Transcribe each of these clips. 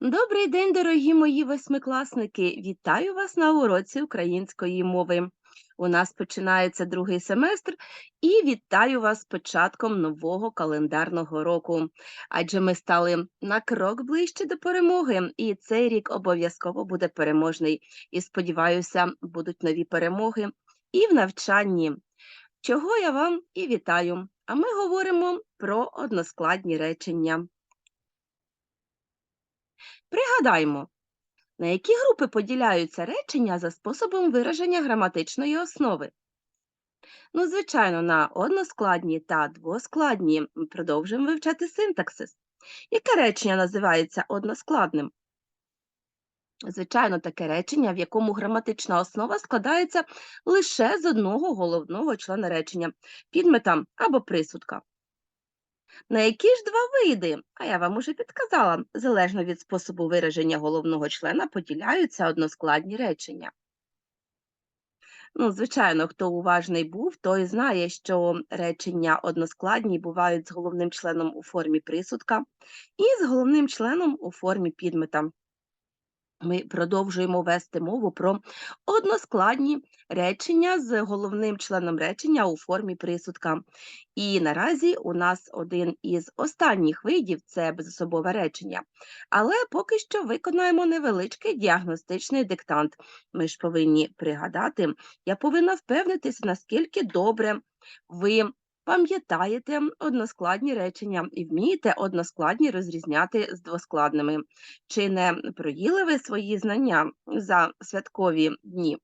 Добрий день, дорогі мої восьмикласники! Вітаю вас на уроці української мови. У нас починається другий семестр і вітаю вас з початком нового календарного року. Адже ми стали на крок ближче до перемоги, і цей рік обов'язково буде переможний. І сподіваюся, будуть нові перемоги і в навчанні. Чого я вам і вітаю. А ми говоримо про односкладні речення. Пригадаймо, на які групи поділяються речення за способом вираження граматичної основи. Ну, звичайно, на односкладні та двоскладні продовжуємо вивчати синтаксис. Яке речення називається односкладним? Звичайно, таке речення, в якому граматична основа складається лише з одного головного члена речення підмета або присудка. На які ж два види, а я вам уже підказала, залежно від способу вираження головного члена поділяються односкладні речення. Ну, звичайно, хто уважний був, той знає, що речення односкладні бувають з головним членом у формі присудка і з головним членом у формі підмета. Ми продовжуємо вести мову про односкладні речення з головним членом речення у формі присудка. І наразі у нас один із останніх видів це безособове речення. Але поки що виконаємо невеличкий діагностичний диктант. Ми ж повинні пригадати, я повинна впевнитися, наскільки добре ви пам'ятаєте односкладні речення і вмієте односкладні розрізняти з двоскладними. Чи не проїли ви свої знання за святкові дні?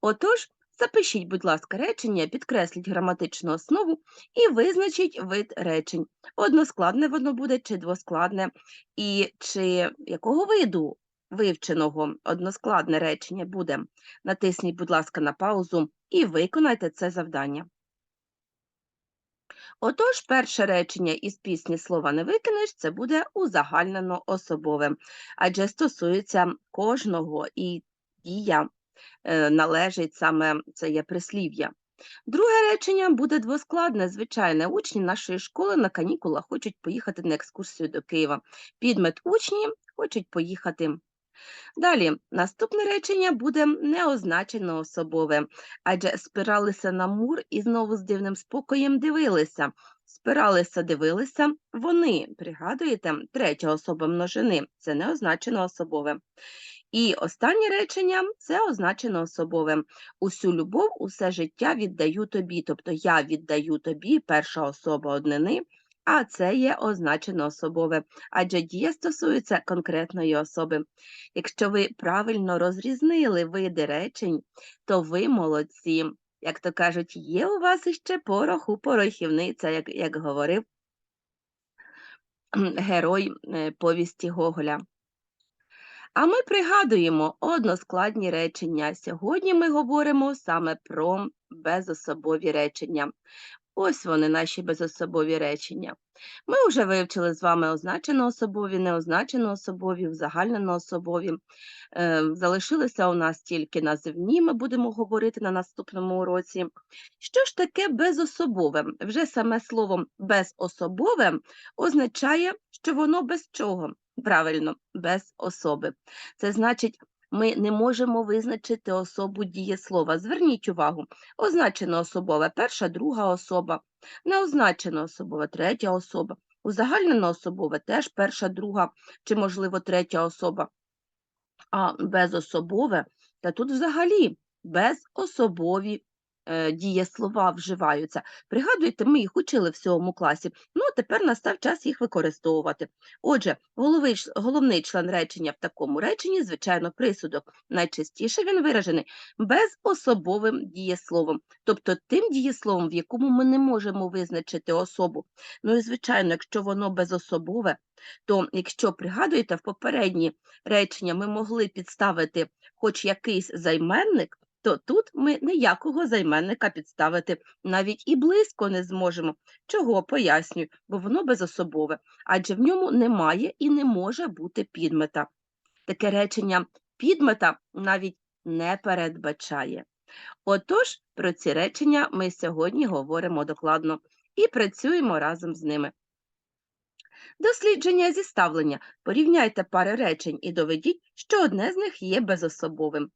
Отож, запишіть, будь ласка, речення, підкресліть граматичну основу і визначіть вид речень. Односкладне воно буде чи двоскладне, і чи якого виду вивченого односкладне речення буде. Натисніть, будь ласка, на паузу і виконайте це завдання. Отож, перше речення із пісні слова не викинеш, це буде узагальнено особове, адже стосується кожного і дія е, належить саме це є прислів'я. Друге речення буде двоскладне, звичайне. Учні нашої школи на канікулах хочуть поїхати на екскурсію до Києва. Підмет учні хочуть поїхати. Далі, наступне речення буде неозначено особове, адже спиралися на мур і знову з дивним спокоєм дивилися. Спиралися, дивилися вони. Пригадуєте, третя особа множини це неозначено особове. І останнє речення це означено особове. Усю любов, усе життя віддаю тобі. Тобто я віддаю тобі перша особа однини, а це є означено особове, адже дія стосується конкретної особи. Якщо ви правильно розрізнили види речень, то ви молодці. Як то кажуть, є у вас іще порох у порохівниця, як, як говорив герой е, повісті Гоголя. А ми пригадуємо односкладні речення. Сьогодні ми говоримо саме про безособові речення. Ось вони, наші безособові речення. Ми вже вивчили з вами означено особові, неозначено особові, узагальнено особові. Е, залишилися у нас тільки називні, ми будемо говорити на наступному уроці. Що ж таке безособове? Вже саме слово безособове означає, що воно без чого? Правильно, без особи. Це значить, ми не можемо визначити особу дієслова. Зверніть увагу, означена особова перша, друга особа, неозначена особова третя особа, узагальнена особове теж перша, друга чи, можливо, третя особа. А безособове, та тут взагалі безособові дієслова вживаються. Пригадуйте, ми їх учили в сьомому класі, ну тепер настав час їх використовувати. Отже, головий, головний член речення в такому реченні, звичайно, присудок. Найчастіше він виражений безособовим дієсловом, тобто тим дієсловом, в якому ми не можемо визначити особу. Ну і звичайно, якщо воно безособове, то якщо пригадуєте, в попередні речення ми могли підставити хоч якийсь займенник, то тут ми ніякого займенника підставити навіть і близько не зможемо. Чого пояснюю, бо воно безособове, адже в ньому немає і не може бути підмета. Таке речення підмета навіть не передбачає. Отож, про ці речення ми сьогодні говоримо докладно і працюємо разом з ними. Дослідження зіставлення. Порівняйте пари речень і доведіть, що одне з них є безособовим.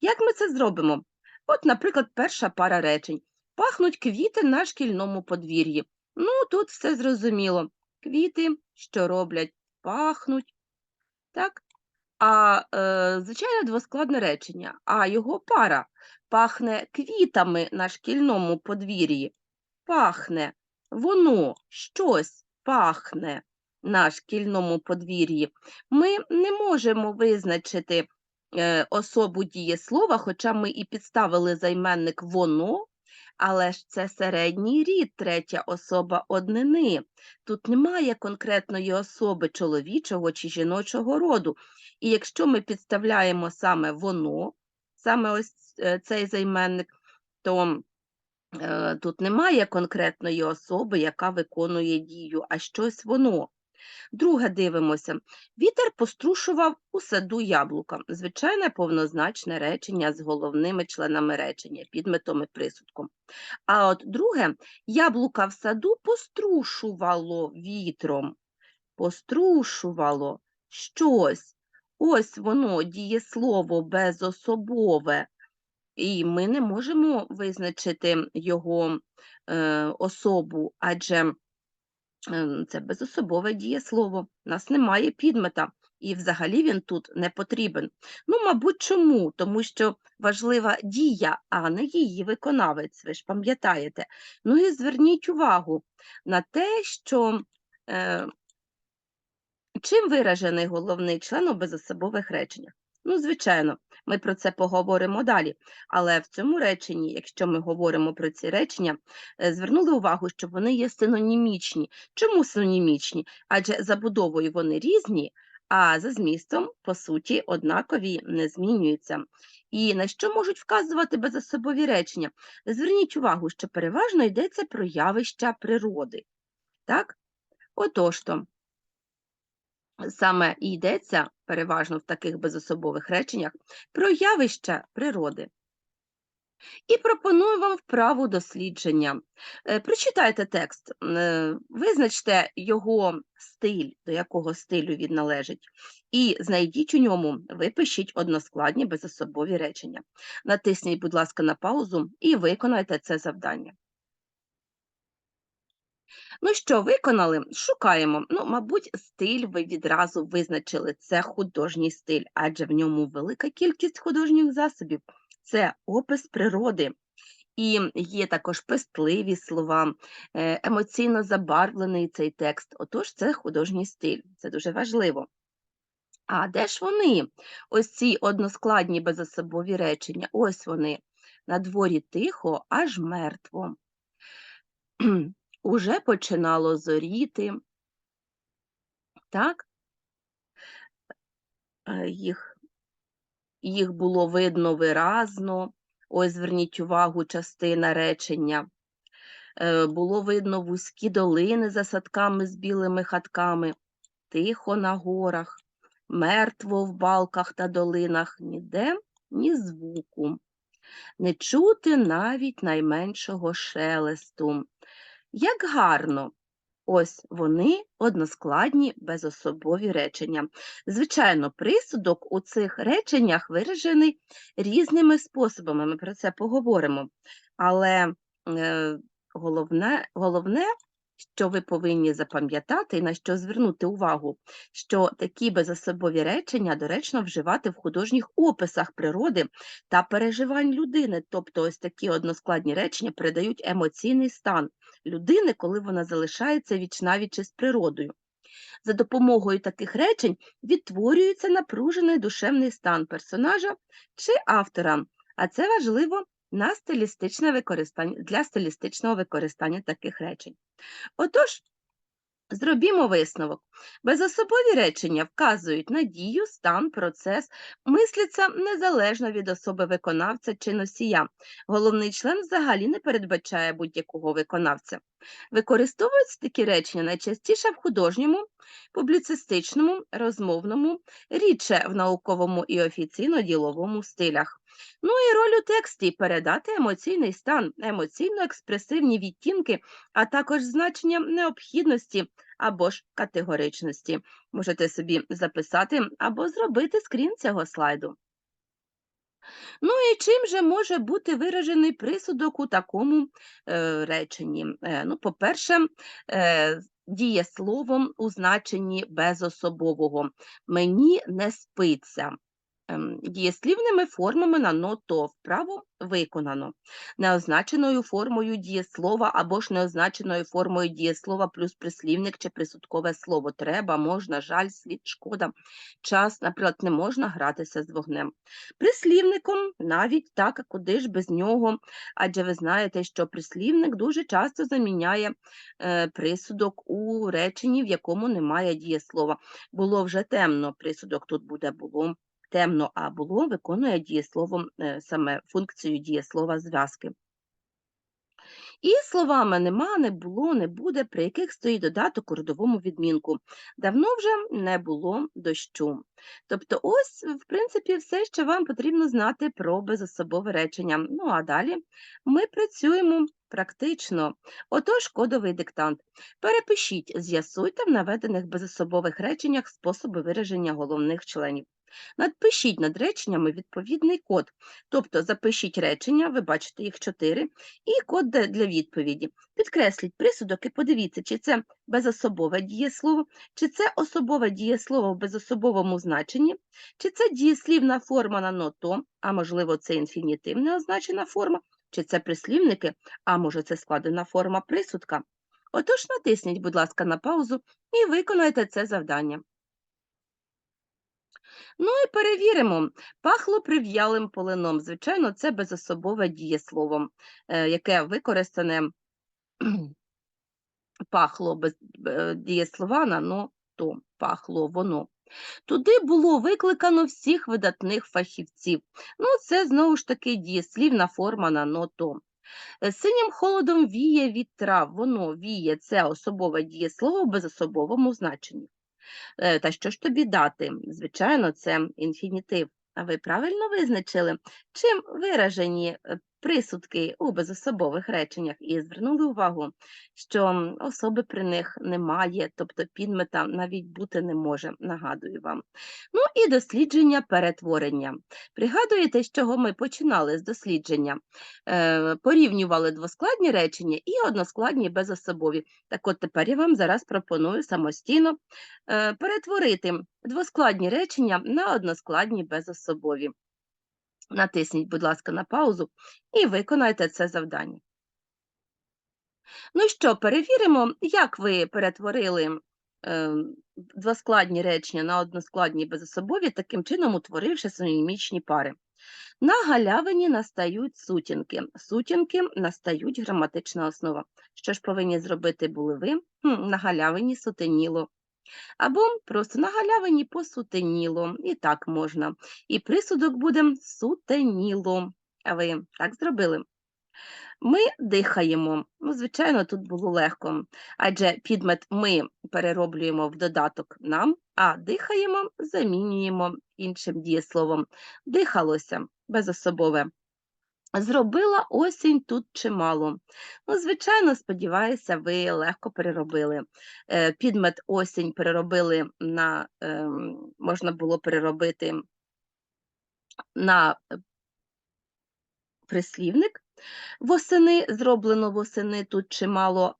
Як ми це зробимо? От, наприклад, перша пара речень. Пахнуть квіти на шкільному подвір'ї. Ну, тут все зрозуміло. Квіти, що роблять, пахнуть. Так? А е, звичайне двоскладне речення, а його пара пахне квітами на шкільному подвір'ї. Пахне, воно щось пахне на шкільному подвір'ї. Ми не можемо визначити особу дієслова, хоча ми і підставили займенник воно, але ж це середній рід, третя особа однини. Тут немає конкретної особи чоловічого чи жіночого роду. І якщо ми підставляємо саме воно, саме ось е, цей займенник, то е, тут немає конкретної особи, яка виконує дію, а щось воно. Друге дивимося. Вітер пострушував у саду яблука. Звичайне повнозначне речення з головними членами речення, підметом і присудком. А от друге, яблука в саду пострушувало вітром. Пострушувало щось. Ось воно дієслово безособове. І ми не можемо визначити його е, особу, адже це безособове дієслово. У нас немає підмета, і взагалі він тут не потрібен. Ну, мабуть, чому? Тому що важлива дія, а не її виконавець, ви ж пам'ятаєте. Ну і зверніть увагу на те, що е, чим виражений головний член у безособових реченнях. Ну, звичайно, ми про це поговоримо далі. Але в цьому реченні, якщо ми говоримо про ці речення, е, звернули увагу, що вони є синонімічні. Чому синонімічні? Адже забудовою вони різні, а за змістом, по суті, однакові не змінюються. І на що можуть вказувати безособові речення? Зверніть увагу, що переважно йдеться про явища природи. Так? Отож то саме і йдеться переважно в таких безособових реченнях про явища природи. І пропоную вам вправу дослідження. Е, прочитайте текст, е, визначте його стиль, до якого стилю він належить, і знайдіть у ньому, випишіть односкладні безособові речення. Натисніть, будь ласка, на паузу і виконайте це завдання. Ну що, виконали? Шукаємо. Ну, мабуть, стиль ви відразу визначили. Це художній стиль, адже в ньому велика кількість художніх засобів. Це опис природи. І є також пестливі слова, е, емоційно забарвлений цей текст. Отож, це художній стиль, це дуже важливо. А де ж вони? Ось ці односкладні безособові речення. Ось вони. На дворі тихо, аж мертво. Уже починало зоріти, так? Е, їх їх було видно виразно, ось зверніть увагу, частина речення. Е, було видно вузькі долини за садками з білими хатками, тихо на горах, мертво в балках та долинах, ніде ні звуку. Не чути навіть найменшого шелесту. Як гарно! Ось вони односкладні безособові речення. Звичайно, присудок у цих реченнях виражений різними способами, ми про це поговоримо. Але е, головне, головне що ви повинні запам'ятати і на що звернути увагу, що такі безособові речення доречно вживати в художніх описах природи та переживань людини, тобто ось такі односкладні речення передають емоційний стан людини, коли вона залишається вічнавіч з природою. За допомогою таких речень відтворюється напружений душевний стан персонажа чи автора, а це важливо на стилістичне використання для стилістичного використання таких речень. Отож, зробімо висновок. Безособові речення вказують на дію, стан, процес, мисляться незалежно від особи виконавця чи носія. Головний член взагалі не передбачає будь-якого виконавця. Використовуються такі речення найчастіше в художньому, публіцистичному, розмовному, рідше в науковому і офіційно-діловому стилях. Ну і роль у тексті передати емоційний стан, емоційно-експресивні відтінки, а також значення необхідності або ж категоричності. Можете собі записати або зробити скрін цього слайду. Ну і чим же може бути виражений присудок у такому е, реченні? Е, ну, по-перше, е, дієсловом у значенні безособового. Мені не спиться. Ем, Дієслівними формами на «но-то» вправо виконано. Неозначеною формою дієслова або ж неозначеною формою дієслова плюс прислівник чи присудкове слово. Треба, можна, жаль, слід, шкода. Час, наприклад, не можна гратися з вогнем. Прислівником навіть так, куди ж без нього, адже ви знаєте, що прислівник дуже часто заміняє е, присудок у реченні, в якому немає дієслова. Було вже темно, присудок тут буде було темно, а було виконує дієсловом е, саме функцію дієслова зв'язки. І словами нема, не було, не буде, при яких стоїть додаток у родовому відмінку. Давно вже не було дощу. Тобто, ось, в принципі, все, що вам потрібно знати про безособове речення. Ну а далі ми працюємо практично. Отож, кодовий диктант. Перепишіть, з'ясуйте в наведених безособових реченнях способи вираження головних членів. Надпишіть над реченнями відповідний код, тобто запишіть речення, ви бачите їх чотири, і код для відповіді. Підкресліть присудок і подивіться, чи це безособове дієслово, чи це особове дієслово в безособовому значенні, чи це дієслівна форма на ното, а можливо, це інфінітивна означена форма, чи це прислівники, а може це складена форма присудка. Отож, натисніть, будь ласка, на паузу і виконайте це завдання. Ну і перевіримо. Пахло прив'ялим полином. Звичайно, це безособове дієслово, е, яке використане пахло без е, дієслова на «но», то пахло воно. Туди було викликано всіх видатних фахівців. Ну, це знову ж таки дієслівна форма на «но». Е, Синім холодом віє від трав. Воно віє це особове дієслово в безособовому значенні. Е, Та що ж тобі дати? Звичайно, це інфінітив. А ви правильно визначили, чим виражені е, присудки у безособових реченнях і звернули увагу, що особи при них немає, тобто підмета навіть бути не може, нагадую вам. Ну і дослідження перетворення. Пригадуєте, з чого ми починали з дослідження? Е, порівнювали двоскладні речення і односкладні безособові. Так от тепер я вам зараз пропоную самостійно е, перетворити двоскладні речення на односкладні безособові. Натисніть, будь ласка, на паузу і виконайте це завдання. Ну що, перевіримо, як ви перетворили е, двоскладні речення на односкладні безособові, таким чином утворивши синонімічні пари. На галявині настають сутінки. Сутінки настають граматична основа. Що ж повинні зробити були ви? Хм, на галявині сутеніло. Або просто на галявині посутеніло. І так можна. І присудок буде сутеніло. А ви так зробили? Ми дихаємо. Ну, звичайно, тут було легко, адже підмет ми перероблюємо в додаток нам, а дихаємо замінюємо іншим дієсловом. Дихалося безособове. Зробила осінь тут чимало. Ну, звичайно, сподіваюся, ви легко переробили. Е, Підмет осінь переробили на, ем, можна було переробити на е, прислівник. Восени зроблено восени тут чимало.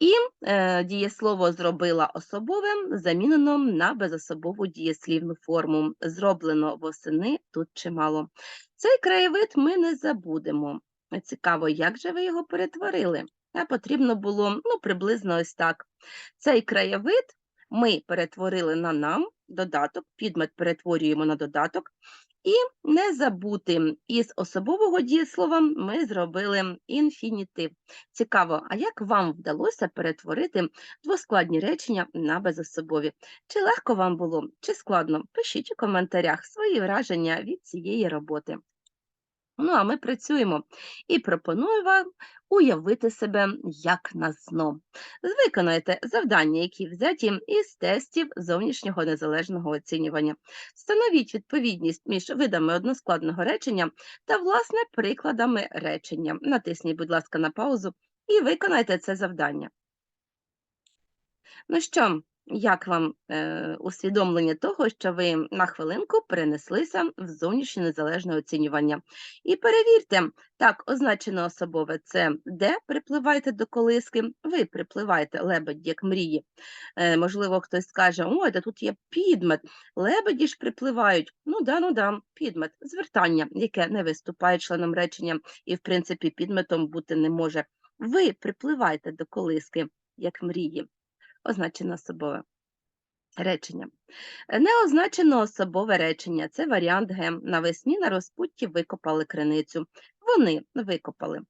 І е, дієслово зробила особовим, замінено на безособову дієслівну форму. Зроблено восени тут чимало. Цей краєвид ми не забудемо. Цікаво, як же ви його перетворили? А потрібно було ну, приблизно ось так. Цей краєвид ми перетворили на нам, додаток, підмет перетворюємо на додаток. І не забути, із особового дієслова ми зробили інфінітив. Цікаво, а як вам вдалося перетворити двоскладні речення на безособові? Чи легко вам було, чи складно? Пишіть у коментарях свої враження від цієї роботи. Ну, а ми працюємо і пропоную вам уявити себе як на зно. Виконайте завдання, які взяті із тестів зовнішнього незалежного оцінювання. Встановіть відповідність між видами односкладного речення та, власне, прикладами речення. Натисніть, будь ласка, на паузу і виконайте це завдання. Ну що, як вам е, усвідомлення того, що ви на хвилинку перенеслися в зовнішнє незалежне оцінювання? І перевірте, так, означено особове це де припливаєте до колиски, ви припливаєте лебедь, як мрії. Е, можливо, хтось скаже, ой, та тут є підмет, лебеді ж припливають. Ну да, ну да, підмет, звертання, яке не виступає членом речення і, в принципі, підметом бути не може. Ви припливаєте до колиски, як мрії означено особове речення. Неозначено особове речення це варіант Г. Навесні на розпутті викопали криницю. Вони викопали.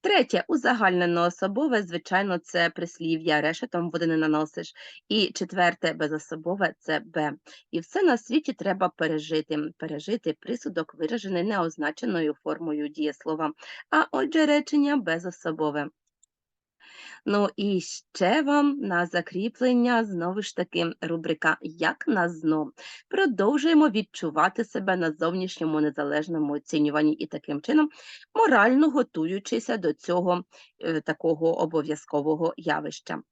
Третє, узагальнено особове, звичайно, це прислів'я, решетом води не наносиш. І четверте, безособове це Б. І все на світі треба пережити. Пережити присудок виражений неозначеною формою дієслова. А отже, речення безособове. Ну і ще вам на закріплення знову ж таки рубрика Як на зно. Продовжуємо відчувати себе на зовнішньому незалежному оцінюванні і таким чином морально готуючися до цього е, такого обов'язкового явища.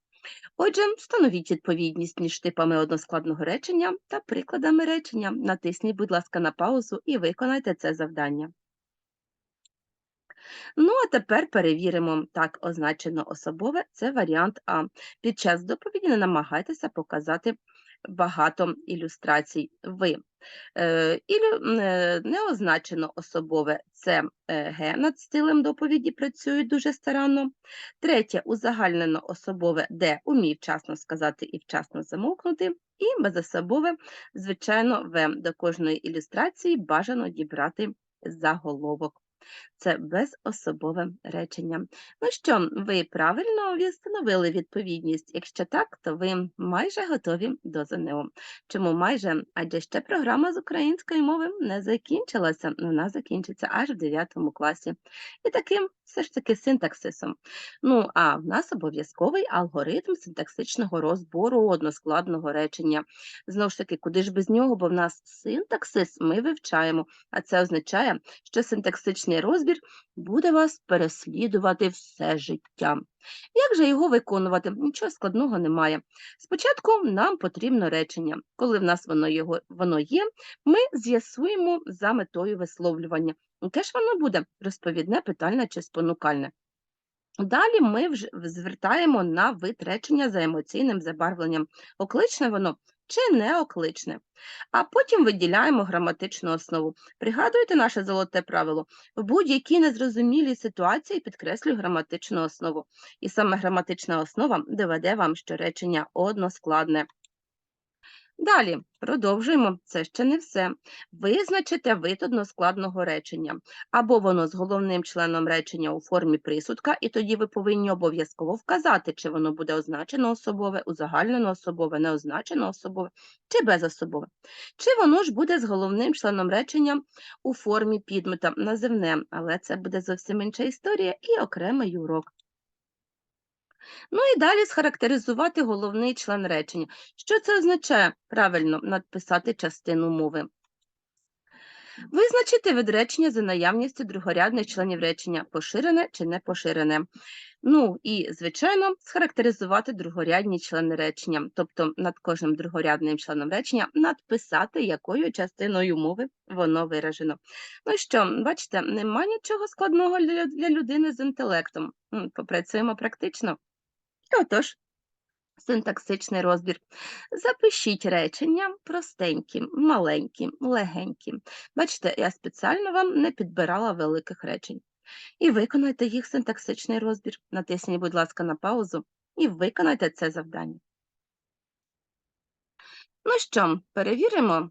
Отже, встановіть відповідність між типами односкладного речення та прикладами речення. Натисніть, будь ласка, на паузу і виконайте це завдання. Ну, а тепер перевіримо. Так, означено особове це варіант А. Під час доповіді не намагайтеся показати багато ілюстрацій ви. Е, ілю, е, неозначено особове це е, Г над стилем доповіді працюють дуже старанно. Третє узагальнено особове Д умій вчасно сказати і вчасно замовкнути. І безособове, звичайно, В до кожної ілюстрації бажано дібрати заголовок це безособове речення. Ну що, ви правильно встановили відповідність? Якщо так, то ви майже готові до ЗНО. Чому майже? Адже ще програма з української мови не закінчилася, вона закінчиться аж в 9 класі. І таким все ж таки синтаксисом. Ну, а в нас обов'язковий алгоритм синтаксичного розбору односкладного речення. Знову ж таки, куди ж без нього, бо в нас синтаксис ми вивчаємо, а це означає, що синтаксичний розбір буде вас переслідувати все життя. Як же його виконувати? Нічого складного немає. Спочатку нам потрібно речення. Коли в нас воно його, воно є, ми з'ясуємо за метою висловлювання. Яке ж воно буде розповідне, питальне чи спонукальне? Далі ми вже звертаємо на вид речення за емоційним забарвленням. Окличне воно чи неокличне. А потім виділяємо граматичну основу. Пригадуєте наше золоте правило? В будь-якій незрозумілій ситуації підкреслюю граматичну основу. І саме граматична основа доведе вам, що речення односкладне. Далі продовжуємо, це ще не все. Визначите вид односкладного речення. Або воно з головним членом речення у формі присудка, і тоді ви повинні обов'язково вказати, чи воно буде означено особове, узагальнено особове, неозначено особове чи безособове. Чи воно ж буде з головним членом речення у формі підмета називне, але це буде зовсім інша історія і окремий урок. Ну і далі схарактеризувати головний член речення. Що це означає? Правильно надписати частину мови. Визначити вид речення за наявністю другорядних членів речення поширене чи не поширене. Ну і, звичайно, схарактеризувати другорядні члени речення, тобто над кожним другорядним членом речення надписати, якою частиною мови воно виражено. Ну що, бачите, нема нічого складного для людини з інтелектом. Попрацюємо практично. Отож, синтаксичний розбір. Запишіть речення простенькі, маленькі, легенькі. Бачите, я спеціально вам не підбирала великих речень. І виконайте їх синтаксичний розбір. Натисніть, будь ласка, на паузу і виконайте це завдання. Ну що, перевіримо,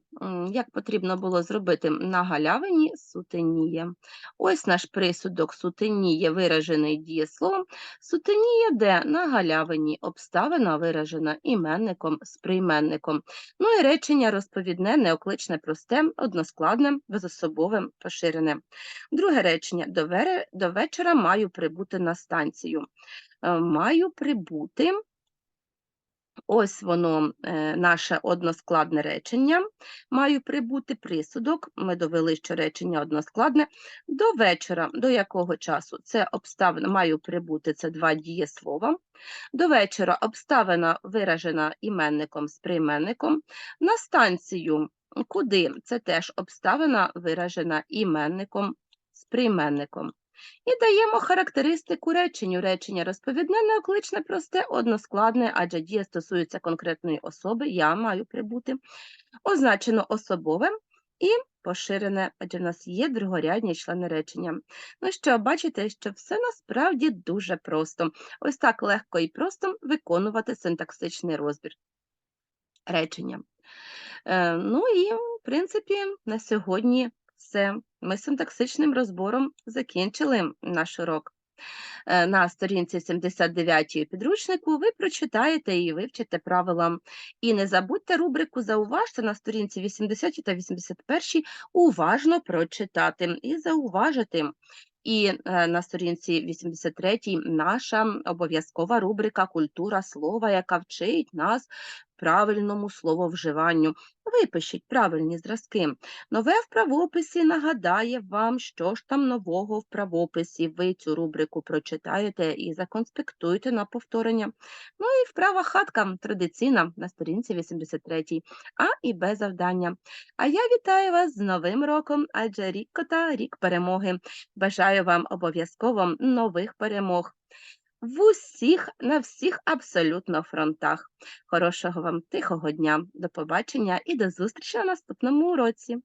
як потрібно було зробити на галявині сутеніє. Ось наш присудок сутеніє виражений дієсловом. Сутеніє де на галявині обставина виражена іменником з прийменником. Ну і речення розповідне, неокличне, просте, односкладне, безособове, поширене. Друге речення до, вечора маю прибути на станцію. Е, Маю прибути. Ось воно, е, наше односкладне речення. Маю прибути присудок. Ми довели, що речення односкладне. До вечора, до якого часу? Це обставина, маю прибути, це два дієслова. До вечора обставина виражена іменником з прийменником. На станцію куди? Це теж обставина виражена іменником з прийменником. І даємо характеристику реченню. Речення розповідне, неокличне, просте, односкладне, адже дія стосується конкретної особи, я маю прибути. Означено особове і поширене, адже в нас є другорядні члени речення. Ну що, бачите, що все насправді дуже просто. Ось так легко і просто виконувати синтаксичний розбір речення. Е, ну і, в принципі, на сьогодні все. Ми синтаксичним розбором закінчили наш урок. Е, На сторінці 79 підручнику ви прочитаєте і вивчите правила. І не забудьте рубрику Зауважте на сторінці 80 та 81 уважно прочитати і зауважити. І е, на сторінці 83 наша обов'язкова рубрика Культура слова, яка вчить нас правильному слововживанню. Випишіть правильні зразки. Нове в правописі нагадає вам, що ж там нового в правописі. Ви цю рубрику прочитаєте і законспектуєте на повторення. Ну і вправа хатка традиційна на сторінці 83, А і Б завдання. А я вітаю вас з Новим роком, адже рік кота, рік перемоги. Бажаю вам обов'язково нових перемог. В усіх, на всіх абсолютно фронтах. Хорошого вам тихого дня, до побачення і до зустрічі на наступному уроці.